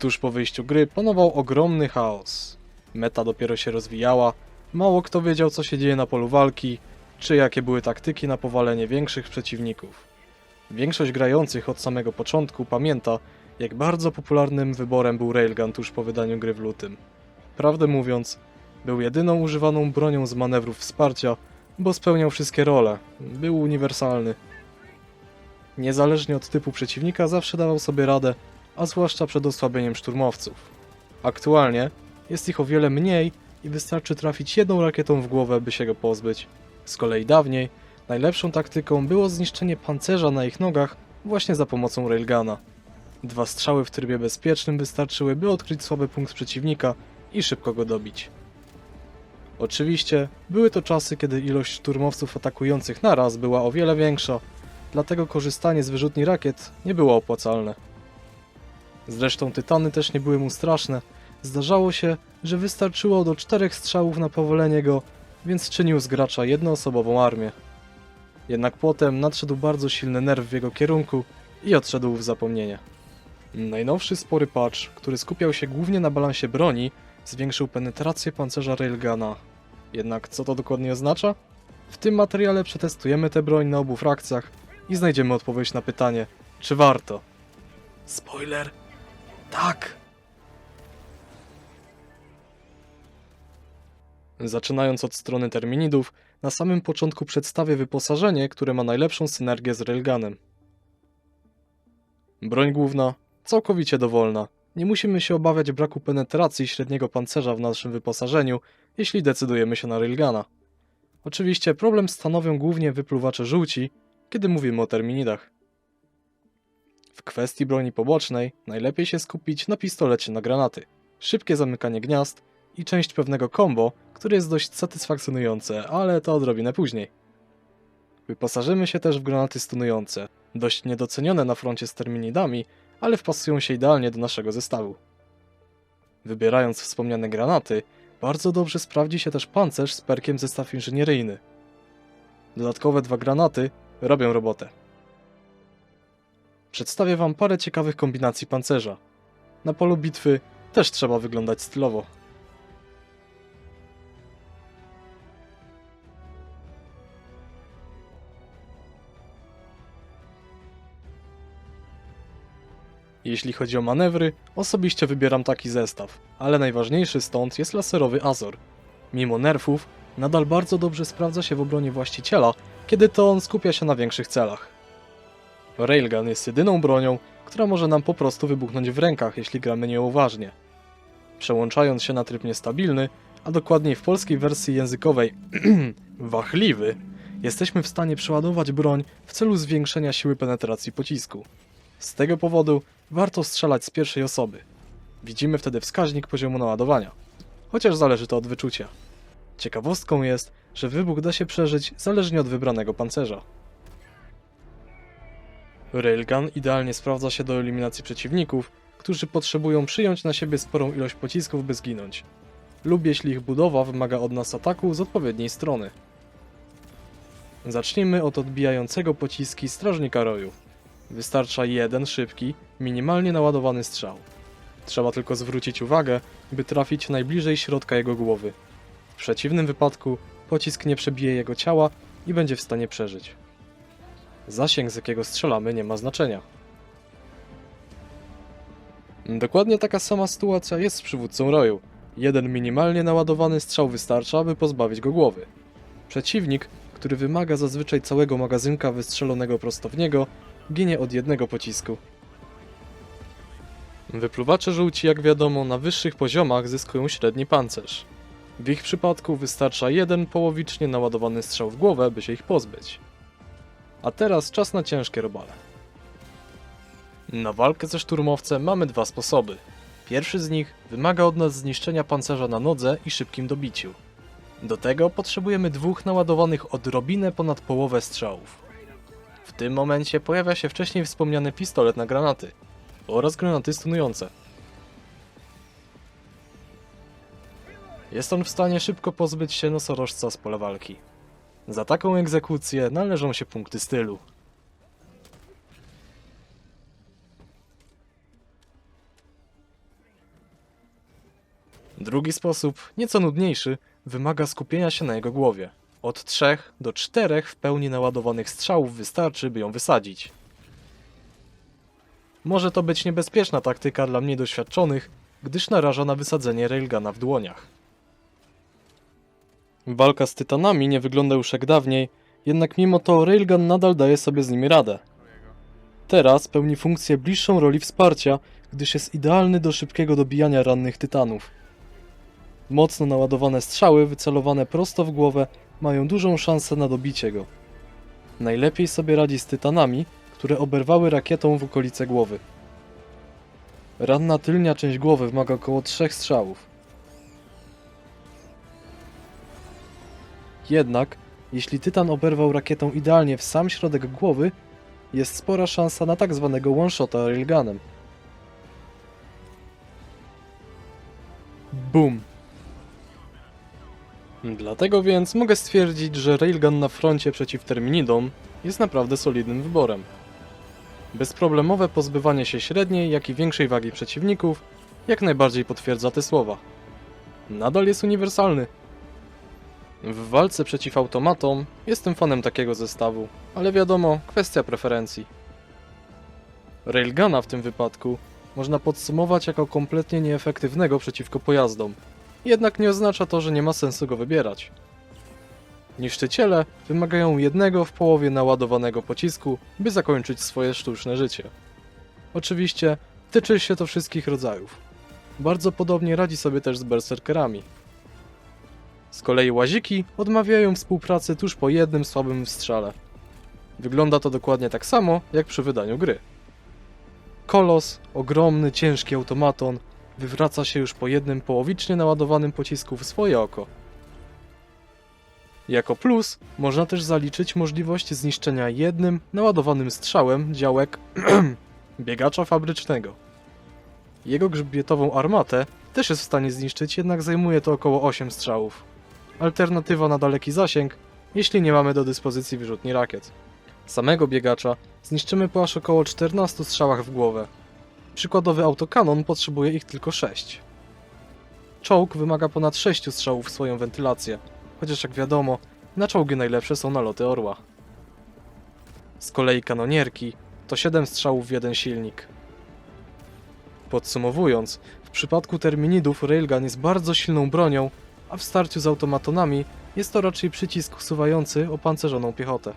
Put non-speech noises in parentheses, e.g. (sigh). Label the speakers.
Speaker 1: Tuż po wyjściu gry panował ogromny chaos. Meta dopiero się rozwijała, mało kto wiedział co się dzieje na polu walki, czy jakie były taktyki na powalenie większych przeciwników. Większość grających od samego początku pamięta, jak bardzo popularnym wyborem był Railgun tuż po wydaniu gry w lutym. Prawdę mówiąc, był jedyną używaną bronią z manewrów wsparcia, bo spełniał wszystkie role, był uniwersalny. Niezależnie od typu przeciwnika zawsze dawał sobie radę, a zwłaszcza przed osłabieniem szturmowców. Aktualnie jest ich o wiele mniej i wystarczy trafić jedną rakietą w głowę, by się go pozbyć. Z kolei dawniej najlepszą taktyką było zniszczenie pancerza na ich nogach właśnie za pomocą railguna. Dwa strzały w trybie bezpiecznym wystarczyły, by odkryć słaby punkt przeciwnika i szybko go dobić. Oczywiście, były to czasy, kiedy ilość szturmowców atakujących naraz była o wiele większa, dlatego korzystanie z wyrzutni rakiet nie było opłacalne. Zresztą tytany też nie były mu straszne. Zdarzało się, że wystarczyło do czterech strzałów na powolenie go, więc czynił z gracza jednoosobową armię. Jednak potem nadszedł bardzo silny nerw w jego kierunku i odszedł w zapomnienie. Najnowszy spory patch, który skupiał się głównie na balansie broni, zwiększył penetrację pancerza Railguna. Jednak co to dokładnie oznacza? W tym materiale przetestujemy tę broń na obu frakcjach i znajdziemy odpowiedź na pytanie, czy warto. Spoiler. Tak. Zaczynając od strony terminidów, na samym początku przedstawię wyposażenie, które ma najlepszą synergię z Railgunem. Broń główna, całkowicie dowolna. Nie musimy się obawiać braku penetracji średniego pancerza w naszym wyposażeniu, jeśli decydujemy się na Railguna. Oczywiście problem stanowią głównie wypluwacze żółci, kiedy mówimy o terminidach. Kwestii broni pobocznej najlepiej się skupić na pistolecie na granaty, szybkie zamykanie gniazd i część pewnego combo, które jest dość satysfakcjonujące, ale to odrobinę później. Wyposażymy się też w granaty stunujące, dość niedocenione na froncie z terminidami, ale wpasują się idealnie do naszego zestawu. Wybierając wspomniane granaty, bardzo dobrze sprawdzi się też pancerz z perkiem zestaw inżynieryjny. Dodatkowe dwa granaty robią robotę. Przedstawię Wam parę ciekawych kombinacji pancerza. Na polu bitwy też trzeba wyglądać stylowo. Jeśli chodzi o manewry, osobiście wybieram taki zestaw, ale najważniejszy stąd jest laserowy Azor. Mimo nerfów, nadal bardzo dobrze sprawdza się w obronie właściciela, kiedy to on skupia się na większych celach. Railgun jest jedyną bronią, która może nam po prostu wybuchnąć w rękach, jeśli gramy nieuważnie. Przełączając się na tryb niestabilny, a dokładniej w polskiej wersji językowej (clears throat) wachliwy, jesteśmy w stanie przeładować broń w celu zwiększenia siły penetracji pocisku. Z tego powodu warto strzelać z pierwszej osoby. Widzimy wtedy wskaźnik poziomu naładowania, chociaż zależy to od wyczucia. Ciekawostką jest, że wybuch da się przeżyć zależnie od wybranego pancerza. Railgun idealnie sprawdza się do eliminacji przeciwników, którzy potrzebują przyjąć na siebie sporą ilość pocisków, by zginąć, lub jeśli ich budowa wymaga od nas ataku z odpowiedniej strony. Zacznijmy od odbijającego pociski strażnika roju. Wystarcza jeden szybki, minimalnie naładowany strzał. Trzeba tylko zwrócić uwagę, by trafić najbliżej środka jego głowy. W przeciwnym wypadku pocisk nie przebije jego ciała i będzie w stanie przeżyć. Zasięg, z jakiego strzelamy, nie ma znaczenia. Dokładnie taka sama sytuacja jest z przywódcą roju. Jeden minimalnie naładowany strzał wystarcza, by pozbawić go głowy. Przeciwnik, który wymaga zazwyczaj całego magazynka wystrzelonego prosto w niego, ginie od jednego pocisku. Wypluwacze żółci, jak wiadomo, na wyższych poziomach zyskują średni pancerz. W ich przypadku wystarcza jeden połowicznie naładowany strzał w głowę, by się ich pozbyć. A teraz czas na ciężkie robale. Na walkę ze szturmowcem mamy dwa sposoby. Pierwszy z nich wymaga od nas zniszczenia pancerza na nodze i szybkim dobiciu. Do tego potrzebujemy dwóch naładowanych odrobinę ponad połowę strzałów. W tym momencie pojawia się wcześniej wspomniany pistolet na granaty oraz granaty stunujące. Jest on w stanie szybko pozbyć się nosorożca z pola walki. Za taką egzekucję należą się punkty stylu. Drugi sposób, nieco nudniejszy, wymaga skupienia się na jego głowie. Od 3 do 4 w pełni naładowanych strzałów wystarczy, by ją wysadzić. Może to być niebezpieczna taktyka dla mniej doświadczonych, gdyż naraża na wysadzenie railguna w dłoniach. Walka z tytanami nie wygląda już jak dawniej, jednak mimo to railgun nadal daje sobie z nimi radę. Teraz pełni funkcję bliższą roli wsparcia, gdyż jest idealny do szybkiego dobijania rannych tytanów. Mocno naładowane strzały wycelowane prosto w głowę mają dużą szansę na dobicie go. Najlepiej sobie radzi z tytanami, które oberwały rakietą w okolice głowy. Ranna tylnia część głowy wymaga około trzech strzałów. Jednak, jeśli tytan oberwał rakietą idealnie w sam środek głowy, jest spora szansa na tak zwanego one-shota railgunem. Boom. Dlatego więc mogę stwierdzić, że railgun na froncie przeciw Terminidom jest naprawdę solidnym wyborem. Bezproblemowe pozbywanie się średniej, jak i większej wagi przeciwników jak najbardziej potwierdza te słowa. Nadal jest uniwersalny. W walce przeciw automatom jestem fanem takiego zestawu, ale wiadomo, kwestia preferencji. Railguna w tym wypadku można podsumować jako kompletnie nieefektywnego przeciwko pojazdom. Jednak nie oznacza to, że nie ma sensu go wybierać. Niszczyciele wymagają jednego w połowie naładowanego pocisku, by zakończyć swoje sztuczne życie. Oczywiście tyczy się to wszystkich rodzajów. Bardzo podobnie radzi sobie też z berserkerami. Z kolei łaziki odmawiają współpracy tuż po jednym słabym strzale. Wygląda to dokładnie tak samo jak przy wydaniu gry. Kolos, ogromny, ciężki automaton, wywraca się już po jednym połowicznie naładowanym pocisku w swoje oko. Jako plus można też zaliczyć możliwość zniszczenia jednym naładowanym strzałem działek (clears throat) biegacza fabrycznego. Jego grzbietową armatę też jest w stanie zniszczyć, jednak zajmuje to około 8 strzałów. Alternatywa na daleki zasięg, jeśli nie mamy do dyspozycji wyrzutni rakiet. Samego biegacza zniszczymy po aż około 14 strzałach w głowę. Przykładowy autokanon potrzebuje ich tylko 6. Czołg wymaga ponad 6 strzałów w swoją wentylację, chociaż jak wiadomo, na czołgi najlepsze są naloty orła. Z kolei kanonierki to 7 strzałów w jeden silnik. Podsumowując, w przypadku terminidów railgun jest bardzo silną bronią, a w starciu z automatonami jest to raczej przycisk usuwający opancerzoną piechotę.